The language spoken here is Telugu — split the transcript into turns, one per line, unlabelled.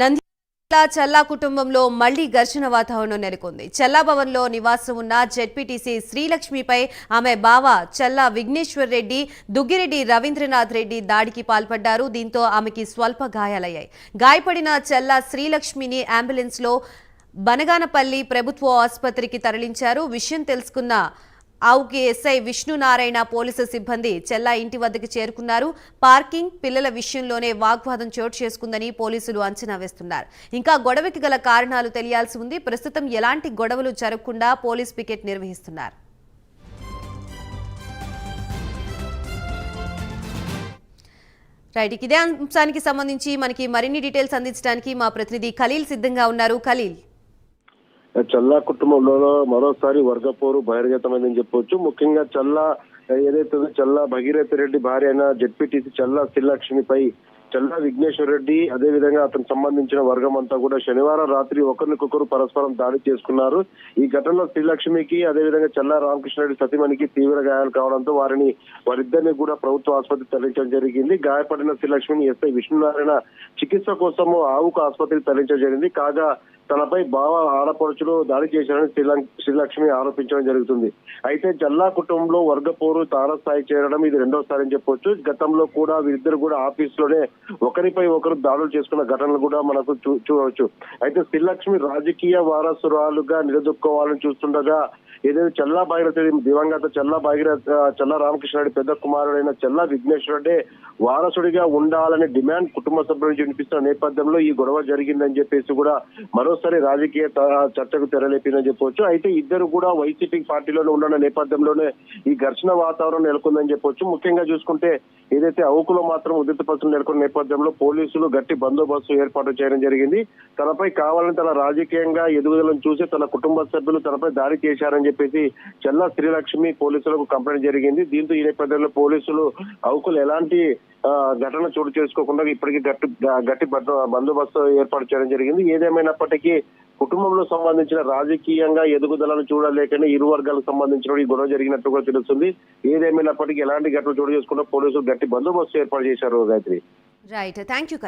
నంద్యాల చల్లా కుటుంబంలో మళ్ళీ ఘర్షణ వాతావరణం నెలకొంది. చల్లా భవన్లో నివాసం ఉన్న జెడ్పీటీసీ శ్రీలక్ష్మిపై ఆమె బావ చల్లా విఘ్నేశ్వర్ రెడ్డి దుగ్గిరెడ్డి రవీంద్రనాథ్ రెడ్డి దాడికి పాల్పడ్డారు. దీంతో ఆమెకి స్వల్ప గాయాలయ్యాయి. గాయపడిన చల్లా శ్రీలక్ష్మిని అంబులెన్స్లో బనగానపల్లి ప్రభుత్వ ఆసుపత్రికి తరలించారు. విషయం తెలుసుకున్న ఆవుకి ఎస్ఐ విష్ణునారాయణ పోలీసు సిబ్బంది చెల్లా ఇంటి వద్దకు చేరుకున్నారు. పార్కింగ్ పిల్లల విషయంలోనే వాగ్వాదం చోటు చేసుకుందని పోలీసులు అంచనా వేస్తున్నారు. ఇంకా గొడవకి గల కారణాలు తెలియాల్సి ఉంది. ప్రస్తుతం ఎలాంటి గొడవలు జరగకుండా పోలీస్ పికెట్ నిర్వహిస్తున్నారు. రైట్ ఇదే అంశానికి సంబంధించి మనకి మరిన్ని డీటెయిల్స్ అందించడానికి మా ప్రతినిధి ఖలీల్ సిద్ధంగా ఉన్నారు. ఖలీల్.
చల్లా కుటుంబంలో మరోసారి వర్గపోరు బహిర్గతమైందని చెప్పొచ్చు. ముఖ్యంగా చల్లా ఏదైతే చల్లా భగీరథ రెడ్డి భార్య అయిన జడ్పీటీసీ చల్లా శ్రీలక్ష్మిపై చల్లా విఘ్నేశ్వర్ రెడ్డి అదే విధంగా అతనికి సంబంధించిన వర్గం అంతా కూడా శనివారం రాత్రి ఒకరికొకరు పరస్పరం దాడి చేసుకున్నారు. ఈ ఘటనలో శ్రీలక్ష్మికి అదే విధంగా చల్లా రామకృష్ణారెడ్డి సతీమణికి తీవ్ర గాయాలు కావడంతో వారిని వారిద్దరిని కూడా ప్రభుత్వ ఆసుపత్రికి తరలించడం జరిగింది. గాయపడిన శ్రీలక్ష్మిని ఎస్ఐ విష్ణునారాయణ చికిత్స కోసము ఆవుకు ఆసుపత్రికి తరలించడం జరిగింది. కాగా తనపై బావ ఆడపడుచులు దాడి చేశారని శ్రీలం- శ్రీలక్ష్మి ఆరోపించడం జరుగుతుంది. అయితే జల్లా కుటుంబంలో వర్గపోరు తారస్థాయి చేరడం ఇది రెండోసారి అని చెప్పొచ్చు. గతంలో కూడా వీరిద్దరు కూడా ఆఫీస్లోనే ఒకరిపై ఒకరు దాడులు చేసుకున్న ఘటనలు కూడా మనకు చూ- చూడవచ్చు. అయితే శ్రీలక్ష్మి రాజకీయ వారసురాలుగా నిలదొక్కోవాలని చూస్తుండగా ఏదైతే చల్లా భాగీరథ దివంగత చల్లా భాగీరథ చల్లా రామకృష్ణారెడ్డి పెద్ద కుమారుడైన చల్లా విఘ్నేశ్వర రెడ్డి వారసుడిగా ఉండాలనే డిమాండ్ కుటుంబ సభ్యుల నుంచి వినిపిస్తున్న నేపథ్యంలో ఈ గొడవ జరిగిందని చెప్పేసి కూడా మరో మరోసారి రాజకీయ చర్చకు తెరలేపిందని చెప్పొచ్చు. అయితే ఇద్దరు కూడా వైసీపీ పార్టీలోనే ఉన్న నేపథ్యంలోనే ఈ ఘర్షణ వాతావరణం నెలకొందని చెప్పొచ్చు. ముఖ్యంగా చూసుకుంటే ఏదైతే అవుకులో మాత్రం ఉద్రిక్త పరిస్థితులు నెలకొన్న నేపథ్యంలో పోలీసులు గట్టి బందోబస్తు ఏర్పాటు చేయడం జరిగింది. తనపై కావాలని తన రాజకీయంగా ఎదుగుదలను చూసి తన కుటుంబ సభ్యులు తనపై దాడి చేశారని చెప్పేసి చల్లా శ్రీలక్ష్మి పోలీసులకు కంప్లైంట్ జరిగింది. దీంతో ఈ నేపథ్యంలో పోలీసులు అవుకులు ఎలాంటి ఘటన చోటు చేసుకోకుండా ఇప్పటికీ గట్టి గట్టి బందోబస్తు ఏర్పాటు చేయడం జరిగింది. ఏదేమైనప్పటికీ కుటుంబంలో సంబంధించిన రాజకీయంగా ఎదుగుదలను చూడలేకనే ఇరు వర్గాలకు సంబంధించిన ఈ గొడవ జరిగినట్టు కూడా తెలుస్తుంది. ఏదేమైనప్పటికీ ఎలాంటి ఘటన చోటు చేసుకుంటే పోలీసులు గట్టి బందోబస్తు ఏర్పాటు చేశారు గాయత్రి.
Right thank you